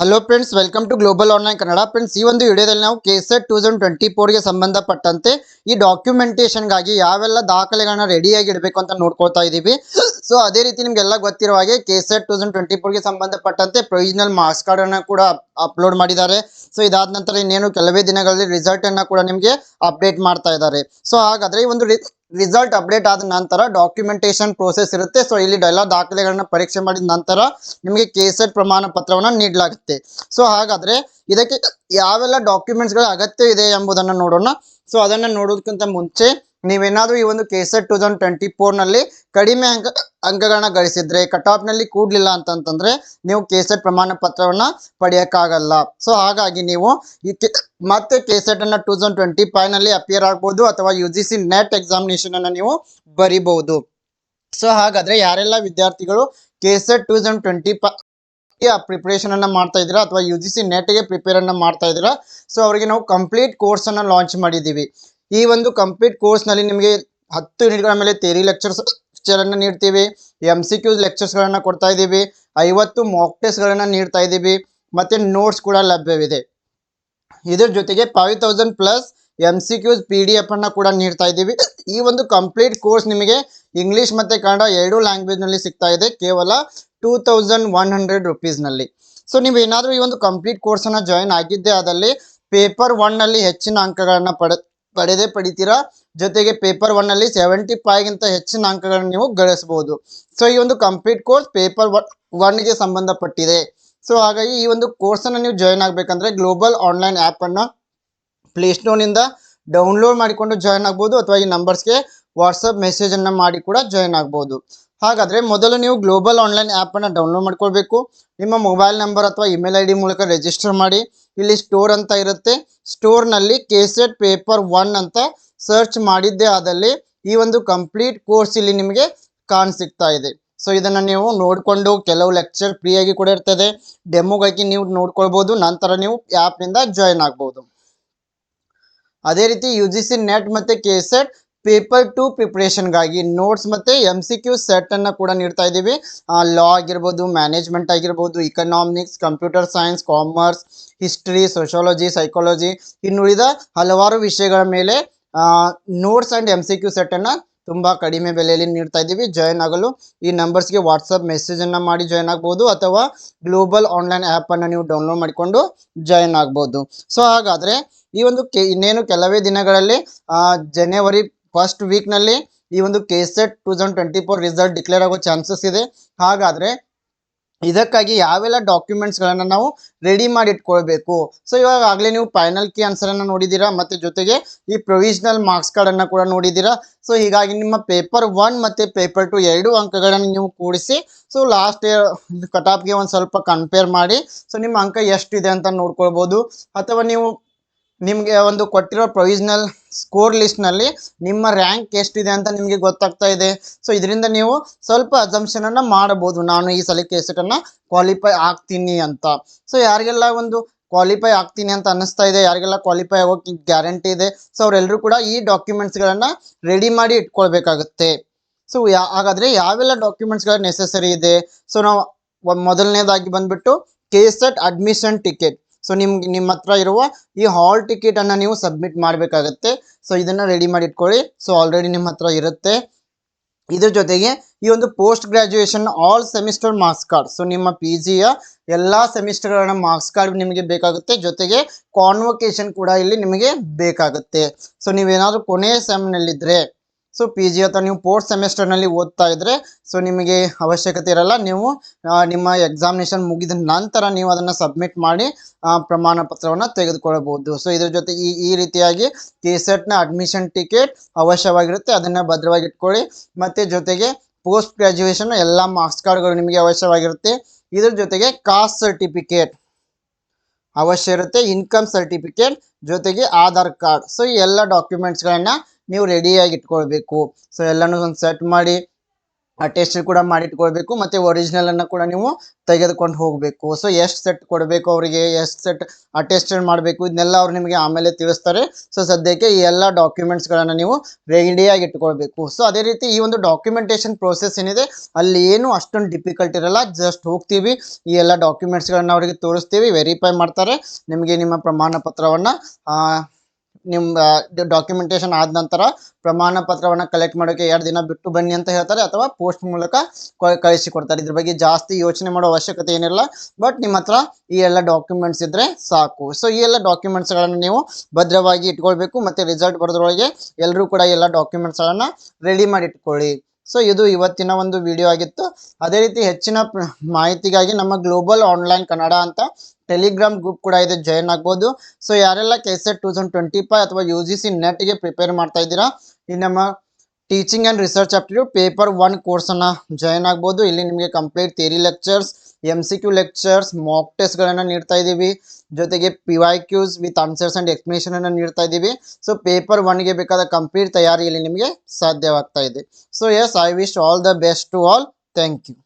Hello friends welcome to global online Kannada friends ಈ ಒಂದು ವಿಡಿಯೋದಲ್ಲಿ ನಾವು ಕೆಸೆಟ್ ಟೂ ತೌಸಂಡ್ ಟ್ವೆಂಟಿ ಫೋರ್ಗೆ ಸಂಬಂಧಪಟ್ಟಂತೆ ಈ ಡಾಕ್ಯುಮೆಂಟೇಷನ್ಗಾಗಿ ಯಾವೆಲ್ಲ ದಾಖಲೆಗಳನ್ನ ರೆಡಿಯಾಗಿ ಇಡಬೇಕು ಅಂತ ನೋಡ್ಕೊಳ್ತಾ ಇದ್ದೀವಿ ಸೊ ಅದೇ ರೀತಿ ನಿಮಗೆಲ್ಲ ಗೊತ್ತಿರುವ ಹಾಗೆ ಕೆಸೆಟ್ ಟೂ ತೌಸಂಡ್ ಟ್ವೆಂಟಿ ಫೋರ್ಗೆ ಸಂಬಂಧಪಟ್ಟಂತೆ ಪ್ರೊವಿಷನಲ್ ಮಾರ್ಕ್ಸ್ ಕಾರ್ಡನ್ನು ಕೂಡ ಅಪ್ಲೋಡ್ ಮಾಡಿದ್ದಾರೆ. ಸೊ ಇದಾದ ನಂತರ ಇನ್ನೇನು ಕೆಲವೇ ದಿನಗಳಲ್ಲಿ ರಿಸಲ್ಟನ್ನು ಕೂಡ ನಿಮಗೆ ಅಪ್ಡೇಟ್ ಮಾಡ್ತಾ ಇದ್ದಾರೆ. ಸೊ ಹಾಗಾದರೆ ಈ ಒಂದು ರಿಸಲ್ಟ್ ಅಪ್ಡೇಟ್ ಆದ ನಂತರ ಡಾಕ್ಯುಮೆಂಟೇಶನ್ ಪ್ರೋಸೆಸ್ ಇರುತ್ತೆ. ಸೊ ಇಲ್ಲಿ ಎಲ್ಲ ದಾಖಲೆಗಳನ್ನ ಪರೀಕ್ಷೆ ಮಾಡಿದ ನಂತರ ನಿಮಗೆ ಕೆಸೆಟ್ ಪ್ರಮಾಣ ಪತ್ರವನ್ನು ನೀಡಲಾಗುತ್ತೆ. ಸೊ ಹಾಗಾದ್ರೆ ಇದಕ್ಕೆ ಯಾವೆಲ್ಲ ಡಾಕ್ಯುಮೆಂಟ್ಸ್ಗಳ ಅಗತ್ಯ ಇದೆ ಎಂಬುದನ್ನು ನೋಡೋಣ. ಸೊ ಅದನ್ನು ನೋಡೋದಕ್ಕಿಂತ ಮುಂಚೆ ನೀವೇನಾದರೂ ಈ ಒಂದು ಕೆಸರ್ ಟೂ ತೌಸಂಡ್ ಟ್ವೆಂಟಿ ಫೋರ್ನಲ್ಲಿ ಕಡಿಮೆ ಅಂಕ ಅಂಕಗಳನ್ನ ಗಳಿಸಿದ್ರೆ ಕಟ್ ಆಫ್ನಲ್ಲಿ ಕೂಡಲಿಲ್ಲ ಅಂತಂತಂದ್ರೆ ನೀವು ಕೆಸೆಟ್ ಪ್ರಮಾಣ ಪತ್ರವನ್ನು ಪಡೆಯೋಕ್ಕಾಗಲ್ಲ. ಸೊ ಹಾಗಾಗಿ ನೀವು ಮತ್ತೆ ಕೆಸೆಟ್ ಅನ್ನ ಟೂ ತೌಸಂಡ್ ಟ್ವೆಂಟಿ ಫೈವ್ನಲ್ಲಿ ಅಪಿಯರ್ ಆಗ್ಬೋದು ಅಥವಾ U G C net examination ಅನ್ನು ನೀವು ಬರಿಬಹುದು. ಸೊ ಹಾಗಾದ್ರೆ ಯಾರೆಲ್ಲ ವಿದ್ಯಾರ್ಥಿಗಳು KSET two thousand twenty preparation ಅನ್ನ ಮಾಡ್ತಾ ಇದ್ದೀರಾ ಅಥವಾ ಯು ಜಿ ಸಿ ನೆಟ್ಗೆ ಪ್ರಿಪೇರ್ ಅನ್ನ ಮಾಡ್ತಾ ಇದ್ದೀರಾ? ಸೊ ಅವರಿಗೆ ನಾವು ಕಂಪ್ಲೀಟ್ ಕೋರ್ಸ್ ಅನ್ನ ಲಾಂಚ್ ಮಾಡಿದ್ದೀವಿ. ಈ ಒಂದು ಕಂಪ್ಲೀಟ್ ಕೋರ್ಸ್ನಲ್ಲಿ ನಿಮಗೆ ಹತ್ತು ಯೂನಿಟ್ಗಳ ಮೇಲೆ ತೇರಿ ಲೆಕ್ಚರ್ಸ್ ಲೆಕ್ಚರನ್ನು ನೀಡ್ತೀವಿ ಎಂ ಸಿ ಕ್ಯೂಸ್ ಲೆಕ್ಚರ್ಸ್ಗಳನ್ನು ಕೊಡ್ತಾ ಇದ್ದೀವಿ, ಐವತ್ತು ಮಾಕ್ ಟೆಸ್ಟ್ಗಳನ್ನು ನೀಡ್ತಾ ಇದ್ದೀವಿ, ಮತ್ತು ನೋಟ್ಸ್ ಕೂಡ ಲಭ್ಯವಿದೆ. ಇದರ ಜೊತೆಗೆ five thousand plus M C Qs P D F ಅನ್ನು ಕೂಡ ನೀಡ್ತಾ ಇದ್ದೀವಿ. ಈ ಒಂದು ಕಂಪ್ಲೀಟ್ ಕೋರ್ಸ್ ನಿಮಗೆ ಇಂಗ್ಲೀಷ್ ಮತ್ತು ಕನ್ನಡ ಎರಡೂ ಲ್ಯಾಂಗ್ವೇಜ್ನಲ್ಲಿ ಸಿಗ್ತಾ ಇದೆ, ಕೇವಲ ಟೂ ತೌಸಂಡ್ ಒನ್ ಹಂಡ್ರೆಡ್ ರುಪೀಸ್ನಲ್ಲಿ ಸೊ ನೀವು ಏನಾದರೂ ಈ ಒಂದು ಕಂಪ್ಲೀಟ್ ಕೋರ್ಸನ್ನು ಜಾಯಿನ್ ಆಗಿದ್ದೇ ಆದಲ್ಲಿ ಪೇಪರ್ ಒನ್ನಲ್ಲಿ ಹೆಚ್ಚಿನ ಅಂಕಗಳನ್ನು ಪಡೆ ಪಡೆದೇ ಪಡಿತೀರಾ? ಜೊತೆಗೆ ಪೇಪರ್ ಒನ್ನಲ್ಲಿ ಸೆವೆಂಟಿ ಫೈವ್ಗಿಂತ ಹೆಚ್ಚಿನ ಅಂಕಗಳನ್ನು ನೀವು ಗಳಿಸ್ಬೋದು ಸೊ ಈ ಒಂದು ಕಂಪ್ಲೀಟ್ ಕೋರ್ಸ್ ಪೇಪರ್ ಒನ್ ಒನ್ಗೆ ಸಂಬಂಧಪಟ್ಟಿದೆ. ಸೊ ಹಾಗಾಗಿ ಈ ಒಂದು ಕೋರ್ಸನ್ನು ನೀವು ಜಾಯಿನ್ ಆಗಬೇಕಂದ್ರೆ ಗ್ಲೋಬಲ್ ಆನ್ಲೈನ್ ಆ್ಯಪನ್ನು ಪ್ಲೇಸ್ಟೋರ್ನಿಂದ ಡೌನ್ಲೋಡ್ ಮಾಡಿಕೊಂಡು ಜಾಯಿನ್ ಆಗ್ಬೋದು, ಅಥವಾ ಈ ನಂಬರ್ಸ್ಗೆ ವಾಟ್ಸಪ್ ಮೆಸೇಜನ್ನು ಮಾಡಿ ಕೂಡ ಜಾಯಿನ್ ಆಗ್ಬೋದು. ಹಾಗಾದರೆ ಮೊದಲು ನೀವು ಗ್ಲೋಬಲ್ ಆನ್ಲೈನ್ ಆ್ಯಪನ್ನು ಡೌನ್ಲೋಡ್ ಮಾಡ್ಕೊಳ್ಬೇಕು. ನಿಮ್ಮ ಮೊಬೈಲ್ ನಂಬರ್ ಅಥವಾ ಇಮೇಲ್ ಐ ಮೂಲಕ ರಿಜಿಸ್ಟರ್ ಮಾಡಿ. ಇಲ್ಲಿ ಸ್ಟೋರ್ ಅಂತ ಇರುತ್ತೆ. ಸ್ಟೋರ್ನಲ್ಲಿ ಕೆಸೆಟ್ ಪೇಪರ್ ಒನ್ ಅಂತ ಸರ್ಚ್ ಮಾಡಿದ್ದೇ ಆದಲ್ಲಿ ಈ ಒಂದು ಕಂಪ್ಲೀಟ್ ಕೋರ್ಸ್ ಇಲ್ಲಿ ನಿಮಗೆ ಕಾಣ್ ಸಿಗ್ತಾ ಇದೆ. ಸೊ ಇದನ್ನು ನೀವು ನೋಡಿಕೊಂಡು ಕೆಲವು ಲೆಕ್ಚರ್ ಫ್ರೀಯಾಗಿ ಕೂಡ ಇರ್ತದೆ. ಡೆಮೋಗಾಗಿ ನೀವು ನೋಡ್ಕೊಳ್ಬೋದು. ನಂತರ ನೀವು ಆ್ಯಪ್ನಿಂದ ಜಾಯಿನ್ ಆಗ್ಬೋದು. ಅದೇ ರೀತಿ ಯು ಜಿ ಸಿ ನೆಟ್ ಮತ್ತು ಕೆ ಸೆಟ್ ಪೇಪರ್ ಟು ಪ್ರಿಪ್ರೇಷನ್ಗಾಗಿ ನೋಟ್ಸ್ ಮತ್ತು ಎಂ ಸಿ ಕ್ಯೂ ಸೆಟ್ಟನ್ನು ಕೂಡ ನೀಡ್ತಾ ಇದ್ದೀವಿ. ಲಾ ಆಗಿರ್ಬೋದು ಮ್ಯಾನೇಜ್ಮೆಂಟ್ ಆಗಿರ್ಬೋದು economics computer science commerce history sociology psychology ಇನ್ನುಳಿದ ಹಲವಾರು ವಿಷಯಗಳ ಮೇಲೆ notes and M C Q ಸೆಟ್ಟನ್ನು ತುಂಬ ಕಡಿಮೆ ಬೆಲೆಯಲ್ಲಿ ನೀಡ್ತಾ ಇದ್ದೀವಿ. ಜಾಯ್ನ್ ಆಗಲು ಈ ನಂಬರ್ಸ್ಗೆ ವಾಟ್ಸಪ್ ಮೆಸೇಜನ್ನು ಮಾಡಿ ಜಾಯ್ನ್ ಆಗ್ಬೋದು ಅಥವಾ ಗ್ಲೋಬಲ್ ಆನ್ಲೈನ್ ಆ್ಯಪನ್ನು ನೀವು ಡೌನ್ಲೋಡ್ ಮಾಡಿಕೊಂಡು ಜಾಯ್ನ್ ಆಗ್ಬೋದು. ಸೊ ಹಾಗಾದರೆ ಈ ಒಂದು ಕೆ ಇನ್ನೇನು ಕೆಲವೇ ದಿನಗಳಲ್ಲಿ ಜನವರಿ ಫಸ್ಟ್ ವೀಕ್ನಲ್ಲಿ ಈ ಒಂದು K set two thousand twenty four result declare ಆಗೋ ಚಾನ್ಸಸ್ ಇದೆ. ಹಾಗಾದರೆ ಇದಕ್ಕಾಗಿ ಯಾವೆಲ್ಲ ಡಾಕ್ಯುಮೆಂಟ್ಸ್ಗಳನ್ನು ನಾವು ರೆಡಿ ಮಾಡಿ ಇಟ್ಕೊಳ್ಬೇಕು? ಸೊ ಇವಾಗ ಆಗಲೇ ನೀವು ಫೈನಲ್ ಕೀ ಆನ್ಸರನ್ನು ನೋಡಿದ್ದೀರಾ, ಮತ್ತು ಜೊತೆಗೆ ಈ ಪ್ರೊವಿಷನಲ್ ಮಾರ್ಕ್ಸ್ ಕಾರ್ಡನ್ನು ಕೂಡ ನೋಡಿದ್ದೀರಾ. ಸೊ ಹೀಗಾಗಿ ನಿಮ್ಮ ಪೇಪರ್ ಒನ್ ಮತ್ತು ಪೇಪರ್ ಟು ಎರಡು ಅಂಕಗಳನ್ನು ನೀವು ಕೂಡಿಸಿ ಸೊ ಲಾಸ್ಟ್ ಇಯರ್ ಕಟಾಪ್ಗೆ ಒಂದು ಸ್ವಲ್ಪ ಕಂಪೇರ್ ಮಾಡಿ ಸೊ ನಿಮ್ಮ ಅಂಕ ಎಷ್ಟಿದೆ ಅಂತ ನೋಡ್ಕೊಳ್ಬೋದು. ಅಥವಾ ನೀವು ನಿಮಗೆ ಒಂದು ಕೊಟ್ಟಿರೋ ಪ್ರೊವಿಷನಲ್ ಸ್ಕೋರ್ ಲಿಸ್ಟ್ನಲ್ಲಿ ನಿಮ್ಮ ರ್ಯಾಂಕ್ ಎಷ್ಟಿದೆ ಅಂತ ನಿಮಗೆ ಗೊತ್ತಾಗ್ತಾ ಇದೆ. ಸೊ ಇದರಿಂದ ನೀವು ಸ್ವಲ್ಪ ಅಸಂಪ್ಷನನ್ನು ಮಾಡಬಹುದು. ನಾನು ಈ ಸಲ ಕೆಸೆಟನ್ನು ಕ್ವಾಲಿಫೈ ಆಗ್ತೀನಿ ಅಂತ. ಸೊ ಯಾರಿಗೆಲ್ಲ ಒಂದು ಕ್ವಾಲಿಫೈ ಆಗ್ತೀನಿ ಅಂತ ಅನ್ನಿಸ್ತಾ ಇದೆ, ಯಾರಿಗೆಲ್ಲ ಕ್ವಾಲಿಫೈ ಆಗೋಕ್ಕೆ ಗ್ಯಾರಂಟಿ ಇದೆ ಸೊ ಅವರೆಲ್ಲರೂ ಕೂಡ ಈ ಡಾಕ್ಯುಮೆಂಟ್ಸ್ಗಳನ್ನು ರೆಡಿ ಮಾಡಿ ಇಟ್ಕೊಳ್ಬೇಕಾಗುತ್ತೆ. ಸೊ ಯಾ, ಹಾಗಾದರೆ ಯಾವೆಲ್ಲ ಡಾಕ್ಯುಮೆಂಟ್ಸ್ಗಳು ನೆಸೆಸರಿ ಇದೆ? ಸೊ ನಾವು ಮೊದಲನೇದಾಗಿ ಬಂದ್ಬಿಟ್ಟು K set admission ticket so ನಿಮ್ಗೆ ನಿಮ್ಮ ಹತ್ರ ಇರುವ ಈ ಹಾಲ್ ಟಿಕೆಟನ್ನು ನೀವು ಸಬ್ಮಿಟ್ ಮಾಡಬೇಕಾಗತ್ತೆ. ಸೊ ಇದನ್ನು ರೆಡಿ ಮಾಡಿ ಇಟ್ಕೊಳ್ಳಿ. ಸೊ ಆಲ್ರೆಡಿ ನಿಮ್ಮ ಹತ್ರ ಇರುತ್ತೆ. ಇದ್ರ ಜೊತೆಗೆ ಈ ಒಂದು post graduation all semester marks card so ನಿಮ್ಮ ಪಿ ಜಿಯ ಎಲ್ಲ ಸೆಮಿಸ್ಟರ್ಗಳನ್ನ ಮಾರ್ಕ್ಸ್ ಕಾರ್ಡ್ ನಿಮಗೆ ಬೇಕಾಗುತ್ತೆ. ಜೊತೆಗೆ ಕಾನ್ವೊಕೇಶನ್ ಕೂಡ ಇಲ್ಲಿ ನಿಮಗೆ ಬೇಕಾಗುತ್ತೆ. ಸೊ ನೀವೇನಾದರೂ ಕೊನೆಯ ಸೆಮ್ನಲ್ಲಿದ್ದರೆ ಸೊ ಪಿ ಜಿ ಅಥವಾ ನೀವು ಫೋರ್ತ್ ಸೆಮಿಸ್ಟರ್ನಲ್ಲಿ ಓದ್ತಾ ಇದ್ದರೆ ಸೊ ನಿಮಗೆ ಅವಶ್ಯಕತೆ ಇರಲ್ಲ. ನೀವು ನಿಮ್ಮ ಎಕ್ಸಾಮಿನೇಷನ್ ಮುಗಿದ ನಂತರ ನೀವು ಅದನ್ನು ಸಬ್ಮಿಟ್ ಮಾಡಿ ಪ್ರಮಾಣ ಪತ್ರವನ್ನು ತೆಗೆದುಕೊಳ್ಳಬಹುದು. ಸೊ ಇದ್ರ ಜೊತೆ ಈ ಈ ರೀತಿಯಾಗಿ ಕೆ ಸೆಟ್ನ ಅಡ್ಮಿಷನ್ ಟಿಕೆಟ್ ಅವಶ್ಯವಾಗಿರುತ್ತೆ. ಅದನ್ನು ಭದ್ರವಾಗಿಟ್ಕೊಳ್ಳಿ. ಮತ್ತು ಜೊತೆಗೆ ಪೋಸ್ಟ್ ಗ್ರ್ಯಾಜುಯೇಷನ್ ಎಲ್ಲ ಮಾರ್ಕ್ಸ್ ಕಾರ್ಡ್ಗಳು ನಿಮಗೆ ಅವಶ್ಯವಾಗಿರುತ್ತೆ. ಇದ್ರ ಜೊತೆಗೆ ಕಾಸ್ಟ್ ಸರ್ಟಿಫಿಕೇಟ್ ಅವಶ್ಯ ಇರುತ್ತೆ. ಇನ್ಕಮ್ ಸರ್ಟಿಫಿಕೇಟ್ ಜೊತೆಗೆ ಆಧಾರ್ ಕಾರ್ಡ್ ಸೊ ಈ ಎಲ್ಲ ಡಾಕ್ಯುಮೆಂಟ್ಸ್ಗಳನ್ನು ನೀವು ರೆಡಿಯಾಗಿ ಇಟ್ಕೊಳ್ಬೇಕು ಸೊ ಎಲ್ಲನೂ ಒಂದು ಸೆಟ್ ಮಾಡಿ ಟೇಸ್ಟ್ ಕೂಡ ಮಾಡಿಟ್ಕೊಳ್ಬೇಕು, ಮತ್ತು ಒರಿಜಿನಲನ್ನು ಕೂಡ ನೀವು ತೆಗೆದುಕೊಂಡು ಹೋಗಬೇಕು. ಸೊ ಎಷ್ಟು ಸೆಟ್ ಕೊಡಬೇಕು ಅವರಿಗೆ, ಎಷ್ಟು ಸೆಟ್ ಅಟೆಸ್ಟೆಡ್ ಮಾಡಬೇಕು ಇದನ್ನೆಲ್ಲ ಅವ್ರು ನಿಮಗೆ ಆಮೇಲೆ ತಿಳಿಸ್ತಾರೆ. ಸೊ ಸದ್ಯಕ್ಕೆ ಈ ಎಲ್ಲ ಡಾಕ್ಯುಮೆಂಟ್ಸ್ಗಳನ್ನು ನೀವು ರೆಡಿಯಾಗಿ ಇಟ್ಕೊಳ್ಬೇಕು ಸೊ ಅದೇ ರೀತಿ ಈ ಒಂದು ಡಾಕ್ಯುಮೆಂಟೇಷನ್ ಪ್ರೋಸೆಸ್ ಏನಿದೆ, ಅಲ್ಲಿ ಏನು ಅಷ್ಟೊಂದು ಡಿಫಿಕಲ್ಟ್ ಇರಲ್ಲ. ಜಸ್ಟ್ ಹೋಗ್ತೀವಿ, ಈ ಎಲ್ಲ ಡಾಕ್ಯುಮೆಂಟ್ಸ್ಗಳನ್ನು ಅವರಿಗೆ ತೋರಿಸ್ತೀವಿ ವೆರಿಫೈ ಮಾಡ್ತಾರೆ. ನಿಮಗೆ ನಿಮ್ಮ ಪ್ರಮಾಣ ಪತ್ರವನ್ನು ನಿಮ್ಮ ಡಾಕ್ಯುಮೆಂಟೇಷನ್ ಆದ ನಂತರ ಪ್ರಮಾಣ ಪತ್ರವನ್ನು ಕಲೆಕ್ಟ್ ಮಾಡೋಕೆ ಎರಡು ದಿನ ಬಿಟ್ಟು ಬನ್ನಿ ಅಂತ ಹೇಳ್ತಾರೆ ಅಥವಾ ಪೋಸ್ಟ್ ಮೂಲಕ ಕಳಿಸಿಕೊಡ್ತಾರೆ. ಕಳಿಸಿ ಕೊಡ್ತಾರೆ ಇದ್ರ ಬಗ್ಗೆ ಜಾಸ್ತಿ ಯೋಚನೆ ಮಾಡೋ ಅವಶ್ಯಕತೆ ಏನಿಲ್ಲ. ಬಟ್ ನಿಮ್ಮ ಹತ್ರ ಈ ಎಲ್ಲ ಡಾಕ್ಯುಮೆಂಟ್ಸ್ ಇದ್ರೆ ಸಾಕು. ಸೊ ಈ ಎಲ್ಲ ಡಾಕ್ಯುಮೆಂಟ್ಸ್ಗಳನ್ನು ನೀವು ಭದ್ರವಾಗಿ ಇಟ್ಕೊಳ್ಬೇಕು ಮತ್ತು ರಿಸಲ್ಟ್ ಬರೋದ್ರೊಳಗೆ ಎಲ್ಲರೂ ಕೂಡ ಎಲ್ಲ ಡಾಕ್ಯುಮೆಂಟ್ಸ್ಗಳನ್ನು ರೆಡಿ ಮಾಡಿ ಇಟ್ಕೊಳ್ಳಿ. ಸೊ ಇದು ಇವತ್ತಿನ ಒಂದು ವಿಡಿಯೋ ಆಗಿತ್ತು. ಅದೇ ರೀತಿ ಹೆಚ್ಚಿನ ಮಾಹಿತಿಗಾಗಿ ನಮ್ಮ ಗ್ಲೋಬಲ್ ಆನ್ಲೈನ್ ಕನ್ನಡ ಅಂತ ಟೆಲಿಗ್ರಾಮ್ ಗ್ರೂಪ್ ಕೂಡ ಇದೆ ಜಾಯಿನ್ ಆಗ್ಬೋದು. ಸೊ ಯಾರೆಲ್ಲ K set two thousand twenty five ಅಥವಾ ಯು ಜಿ ಸಿ ನೆಟ್ಗೆ ಪ್ರಿಪೇರ್ ಮಾಡ್ತಾ ಇದ್ದೀರಾ ಈ ನಮ್ಮ teaching and research aptitude paper one ಕೋರ್ಸನ್ನು join ಆಗ್ಬೋದು. ಇಲ್ಲಿ ನಿಮಗೆ complete theory lectures M C Q lectures mock ಟೆಸ್ಟ್ಗಳನ್ನು ನೀಡ್ತಾ ಇದ್ದೀವಿ. ಜೊತೆಗೆ P Y Qs with answers and ಎಕ್ಸ್ಪ್ಲೇಷನನ್ನು ನೀಡ್ತಾ ಇದ್ದೀವಿ. ಸೊ ಪೇಪರ್ ಒನ್ಗೆ ಬೇಕಾದ ಕಂಪ್ಲೀಟ್ ತಯಾರಿ ಇಲ್ಲಿ ನಿಮಗೆ ಸಾಧ್ಯವಾಗ್ತಾ ಇದೆ. So yes I wish all the best to all thank you